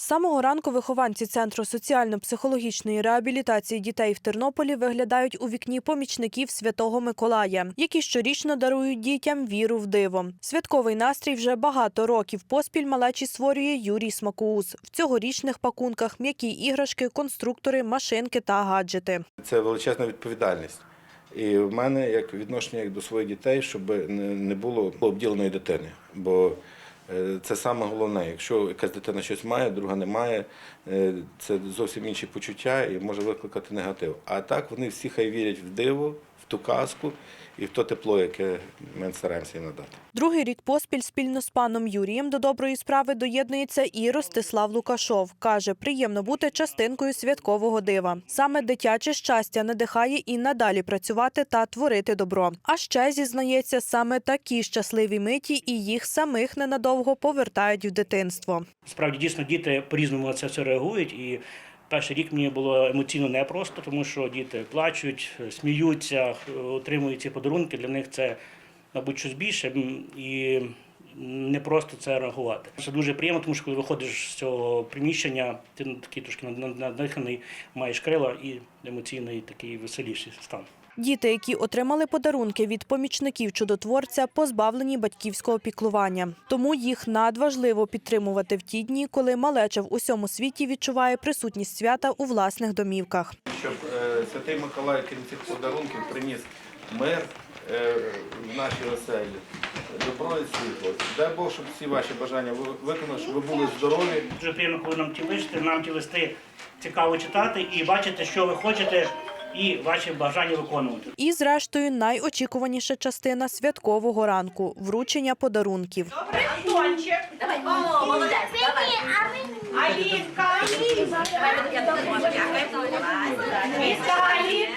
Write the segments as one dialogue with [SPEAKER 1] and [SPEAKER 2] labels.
[SPEAKER 1] З самого ранку вихованці Центру соціально-психологічної реабілітації дітей в Тернополі виглядають у вікні помічників Святого Миколая, які щорічно дарують дітям віру в диво. Святковий настрій вже багато років поспіль малечі створює Юрій Смакоус. В цьогорічних пакунках м'які іграшки, конструктори, машинки та гаджети.
[SPEAKER 2] Це величезна відповідальність. І в мене як відношення до своїх дітей, щоб не було обділеної дитини. Бо це саме головне. Якщо якась дитина щось має, друга не має, е, це зовсім інші почуття і може викликати негатив. А так вони всі хай вірять в диво, в ту казку і в то тепло, яке ми стараємося їм надати.
[SPEAKER 1] Другий рік поспіль спільно з паном Юрієм до доброї справи доєднується і Ростислав Лукашов. Каже, приємно бути частинкою святкового дива. Саме дитяче щастя надихає і надалі працювати та творити добро. А ще зізнається, саме такі щасливі миті і їх самих ненадовго повертають в дитинство.
[SPEAKER 3] Справді дійсно діти по-різному на це все реагують. І перший рік мені було емоційно непросто, тому що діти плачуть, сміються, отримують ці подарунки. Для них це, мабуть, щось більше. І не просто це реагувати. Це дуже приємно, тому що коли виходиш з цього приміщення, ти такий трошки над- надиханий, маєш крила і емоційний такий веселіший стан.
[SPEAKER 1] Діти, які отримали подарунки від помічників чудотворця, позбавлені батьківського піклування. Тому їх надважливо підтримувати в ті дні, коли малеча в усьому світі відчуває присутність свята у власних домівках.
[SPEAKER 2] Щоб е, Святий Миколай, крім цих подарунків, приніс мир е, в нашій оселі, добро і світло. Дай Бог, щоб всі ваші бажання виконали, щоб ви були здорові.
[SPEAKER 3] Дуже приємно, коли нам ті листи, нам ті листи цікаво читати і бачити, що ви хочете, і ваші бажання виконувати.
[SPEAKER 1] І, зрештою, найочікуваніша частина святкового ранку вручення подарунків.
[SPEAKER 4] Антончик. Давай, О, молодець, давай. Алінка. Міска Алі.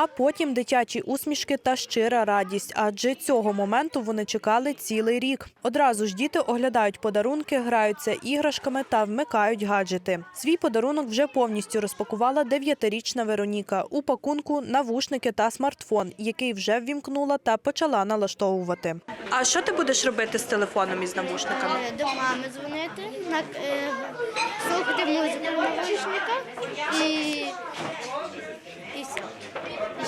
[SPEAKER 1] А потім дитячі усмішки та щира радість, адже цього моменту вони чекали цілий рік. Одразу ж діти оглядають подарунки, граються іграшками та вмикають гаджети. Свій подарунок вже повністю розпакувала дев'ятирічна Вероніка. У пакунку навушники та смартфон, який вже ввімкнула та почала налаштовувати. А що ти будеш робити з телефоном із навушниками?
[SPEAKER 5] Е, до мами дзвонити, на, е, слухати музику і, і все. І ще грати.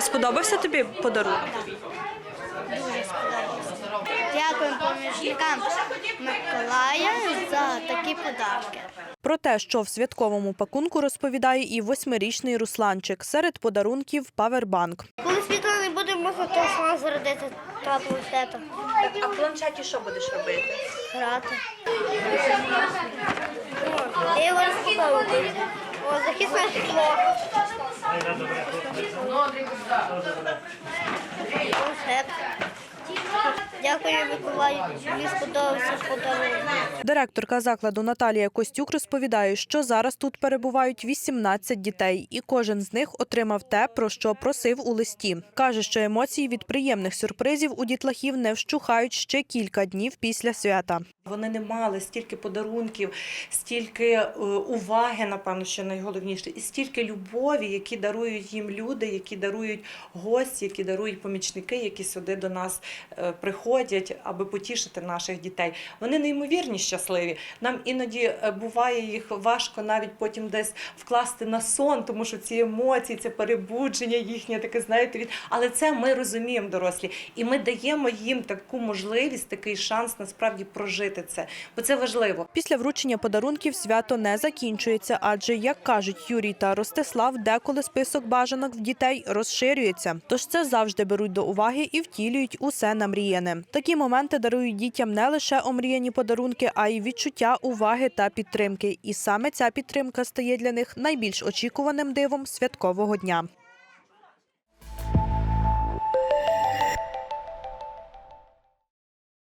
[SPEAKER 1] Сподобався тобі подарунок?
[SPEAKER 5] Дуже сподобалося. Дякуємо помічникам Миколая за такі подарки.
[SPEAKER 1] Про те, що в святковому пакунку розповідає і восьмирічний Русланчик. Серед подарунків павербанк.
[SPEAKER 5] Коли світла не буде, можна телефон зарядити та планшета.
[SPEAKER 1] А в планшеті що будеш робити?
[SPEAKER 5] Грати. Я його розпаковую. Захисне скло. Планшет. Дякую, Миколаю. Мені сподобався.
[SPEAKER 1] Директорка закладу Наталія Костюк розповідає, що зараз тут перебувають 18 дітей, і кожен з них отримав те, про що просив у листі. Каже, що емоції від приємних сюрпризів у дітлахів не вщухають ще кілька днів після свята.
[SPEAKER 6] Вони не мали стільки подарунків, стільки е, уваги, напевно, що найголовніше, і стільки любові, які дарують їм люди, які дарують гості, які дарують помічники, які сюди до нас приходять, аби потішити наших дітей. Вони неймовірні щасливі. Нам іноді е, буває їх важко навіть потім десь вкласти на сон, тому що ці емоції, це перебудження їхнє, таке знаєте, від але це ми розуміємо, дорослі, і ми даємо їм таку можливість, такий шанс насправді прожити це, бо це важливо.
[SPEAKER 1] Після вручення подарунків свято не закінчується, адже, як кажуть Юрій та Ростислав, деколи список бажанок в дітей розширюється. Тож це завжди беруть до уваги і втілюють усе намріяне. Такі моменти дарують дітям не лише омріяні подарунки, а й відчуття уваги та підтримки. І саме ця підтримка стає для них найбільш очікуваним дивом святкового дня.